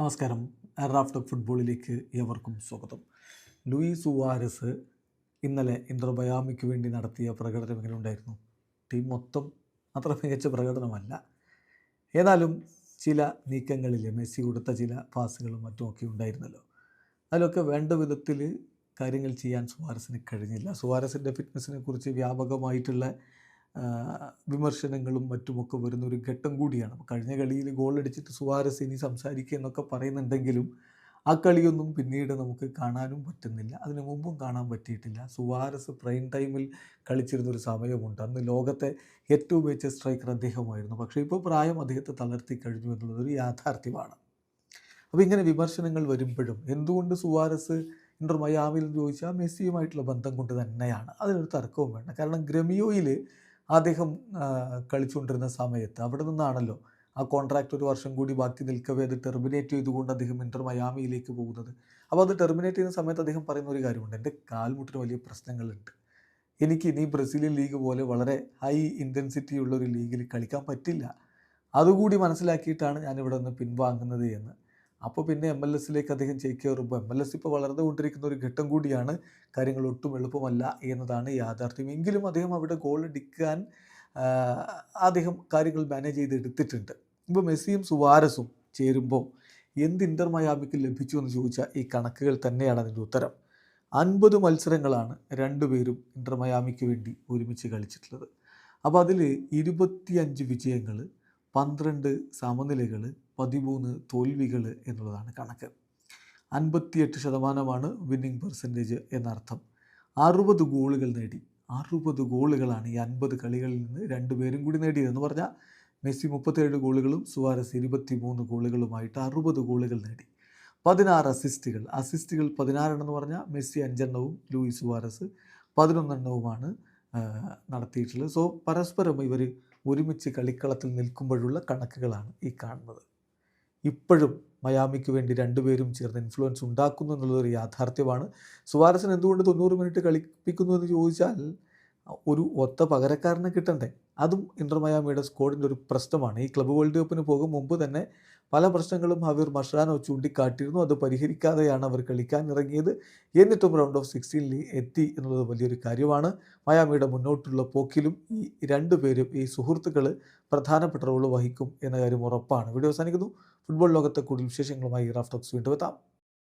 നമസ്കാരം. റാഫ്റ്റ് ഫുട്ബോളിലേക്ക് ഏവർക്കും സ്വാഗതം. ലൂയിസ് സുവാരസ് ഇന്നലെ ഇന്റർ ബയാമിക്ക് വേണ്ടി നടത്തിയ പ്രകടനം എങ്ങനെ ഉണ്ടായിരുന്നു? ടീം മൊത്തം അത്ര മികച്ച പ്രകടനമല്ല. ഏതായാലും ചില നീക്കങ്ങളിൽ മെസ്സി കൊടുത്ത ചില പാസുകളും മറ്റുമൊക്കെ ഉണ്ടായിരുന്നല്ലോ. അതിലൊക്കെ വേണ്ട വിധത്തിൽ കാര്യങ്ങൾ ചെയ്യാൻ സുവാരസിന് കഴിഞ്ഞില്ല. സുവാരസിന്റെ ഫിറ്റ്നസ്സിനെ കുറിച്ച് വ്യാപകമായിട്ടുള്ള വിമർശനങ്ങളും മറ്റുമൊക്കെ വരുന്ന ഒരു ഘട്ടം കൂടിയാണ്. കഴിഞ്ഞ കളിയിൽ ഗോൾ അടിച്ചിട്ട് സുവാരസ് ഇനി സംസാരിക്കുക എന്നൊക്കെ പറയുന്നുണ്ടെങ്കിലും ആ കളിയൊന്നും പിന്നീട് നമുക്ക് കാണാനും പറ്റുന്നില്ല. അതിനു മുമ്പും കാണാൻ പറ്റിയിട്ടില്ല. സുവാരസ് പ്രൈം ടൈമിൽ കളിച്ചിരുന്ന ഒരു സമയമുണ്ട്. അന്ന് ലോകത്തെ ഏറ്റവും മികച്ച സ്ട്രൈക്കർ അദ്ദേഹമായിരുന്നു. പക്ഷേ ഇപ്പോൾ പ്രായം അദ്ദേഹത്തെ തളർത്തി കഴിഞ്ഞു എന്നുള്ളത് ഒരു യാഥാർത്ഥ്യമാണ്. അപ്പോൾ ഇങ്ങനെ വിമർശനങ്ങൾ വരുമ്പോഴും എന്തുകൊണ്ട് സുവാരസ് ഇന്റർ മയാമിൽ ചോദിച്ചാൽ മെസ്സിയുമായിട്ടുള്ള ബന്ധം കൊണ്ട് തന്നെയാണ്? അതിനൊരു തർക്കവും വേണ്ട. കാരണം ഗ്രമിയോയിൽ അദ്ദേഹം കളിച്ചുകൊണ്ടിരുന്ന സമയത്ത് അവിടെ നിന്നാണല്ലോ ആ കോൺട്രാക്റ്റ് ഒരു വർഷം കൂടി ബാക്കി നിൽക്കവേ അത് ടെർമിനേറ്റ് ചെയ്തുകൊണ്ട് അദ്ദേഹം ഇന്റർ മയാമിയിലേക്ക് പോകുന്നത്. അപ്പോൾ അത് ടെർമിനേറ്റ് ചെയ്യുന്ന സമയത്ത് അദ്ദേഹം പറയുന്ന ഒരു കാര്യമുണ്ട്. എന്റെ കാൽമുട്ടിന് വലിയ പ്രശ്നങ്ങളുണ്ട്. എനിക്ക് ഇനി ബ്രസീലിയൻ ലീഗ് പോലെ വളരെ ഹൈ ഇന്റൻസിറ്റി ഉള്ള ഒരു ലീഗിൽ കളിക്കാൻ പറ്റില്ല. അതുകൂടി മനസ്സിലാക്കിയിട്ടാണ് ഞാനിവിടെ നിന്ന് പിൻവാങ്ങുന്നത് എന്ന്. അപ്പോൾ പിന്നെ എം എൽ എസിലേക്ക് അദ്ദേഹം ചേക്കേറുമ്പോൾ എം എൽ എസ് ഇപ്പോൾ വളർന്നുകൊണ്ടിരിക്കുന്ന ഒരു ഘട്ടം കൂടിയാണ്. കാര്യങ്ങൾ ഒട്ടും എളുപ്പമല്ല എന്നതാണ് യാഥാർത്ഥ്യം. എങ്കിലും അദ്ദേഹം അവിടെ ഗോൾ അടിക്കാൻ അദ്ദേഹം കാര്യങ്ങൾ മാനേജ് ചെയ്തെടുത്തിട്ടുണ്ട്. ഇപ്പോൾ മെസ്സിയും സുവാരസും ചേരുമ്പോൾ എന്ത് ഇന്റർ മയാമിക്ക് ലഭിച്ചു എന്ന് ചോദിച്ചാൽ ഈ കണക്കുകൾ തന്നെയാണ് അതിന്റെ ഉത്തരം. അൻപത് മത്സരങ്ങളാണ് രണ്ടുപേരും ഇന്റർ മയാമിക്ക് വേണ്ടി ഒരുമിച്ച് കളിച്ചിട്ടുള്ളത്. അപ്പോൾ അതിൽ ഇരുപത്തിയഞ്ച് വിജയങ്ങൾ പന്ത്രണ്ട് സമനിലകൾ പതിമൂന്ന് തോൽവികൾ എന്നുള്ളതാണ് കണക്ക്. അൻപത്തിയെട്ട് ശതമാനമാണ് വിന്നിംഗ് പെർസെന്റേജ് എന്നർത്ഥം. അറുപത് ഗോളുകൾ നേടി. അറുപത് ഗോളുകളാണ് ഈ അൻപത് കളികളിൽ നിന്ന് രണ്ടുപേരും കൂടി നേടിയതെന്ന് പറഞ്ഞാൽ മെസ്സി മുപ്പത്തേഴ് ഗോളുകളും സുവാരസ് ഇരുപത്തി മൂന്ന് ഗോളുകളുമായിട്ട് അറുപത് ഗോളുകൾ നേടി. പതിനാറ് അസിസ്റ്റുകൾ അസിസ്റ്റുകൾ പതിനാറെണ്ണെന്ന് പറഞ്ഞാൽ മെസ്സി അഞ്ചെണ്ണവും ലൂയിസ് സുവാരസ് പതിനൊന്നെണ്ണവുമാണ് നടത്തിയിട്ടുള്ളത്. സോ പരസ്പരം ഇവർ ഒരുമിച്ച് കളിക്കളത്തിൽ നിൽക്കുമ്പോഴുള്ള കണക്കുകളാണ് ഈ കാണുന്നത്. ഇപ്പോഴും മയാമിക്ക് വേണ്ടി രണ്ടുപേരും ചേർന്ന് ഇൻഫ്ലുവൻസ് ഉണ്ടാക്കുന്നു എന്നുള്ളതൊരു യാഥാർത്ഥ്യമാണ്. സുവാരസിന് എന്തുകൊണ്ട് തൊണ്ണൂറ് മിനിറ്റ് കളിപ്പിക്കുന്നു എന്ന് ചോദിച്ചാൽ ഒരു ഒത്ത പകരക്കാരനെ കിട്ടണ്ടേ? അതും ഇന്റർ മയാമിയുടെ സ്കോഡിന്റെ ഒരു പ്രശ്നമാണ്. ഈ ക്ലബ് വേൾഡ് കപ്പിന് പോകും മുമ്പ് തന്നെ പല പ്രശ്നങ്ങളും ഹവീർ മഷ്റാനോ ചൂണ്ടിക്കാട്ടിയിരുന്നു. അത് പരിഹരിക്കാതെയാണ് അവർ കളിക്കാൻ ഇറങ്ങിയത്. എന്നിട്ടും റൗണ്ട് ഓഫ് സിക്സ്റ്റീനിൽ എത്തി എന്നുള്ളത് വലിയൊരു കാര്യമാണ്. മയാമിയുടെ മുന്നോട്ടുള്ള പോക്കിലും ഈ രണ്ടുപേരും ഈ സുഹൃത്തുക്കൾ പ്രധാനപ്പെട്ട റോൾ വഹിക്കും എന്ന കാര്യം ഉറപ്പാണ്. വീഡിയോ അവസാനിക്കുന്നു. ഫുട്ബോൾ ലോകത്തെ കൂടുതൽ വിശേഷങ്ങളുമായി റാഫ് ടോക്സ് വീണ്ടും എത്താം.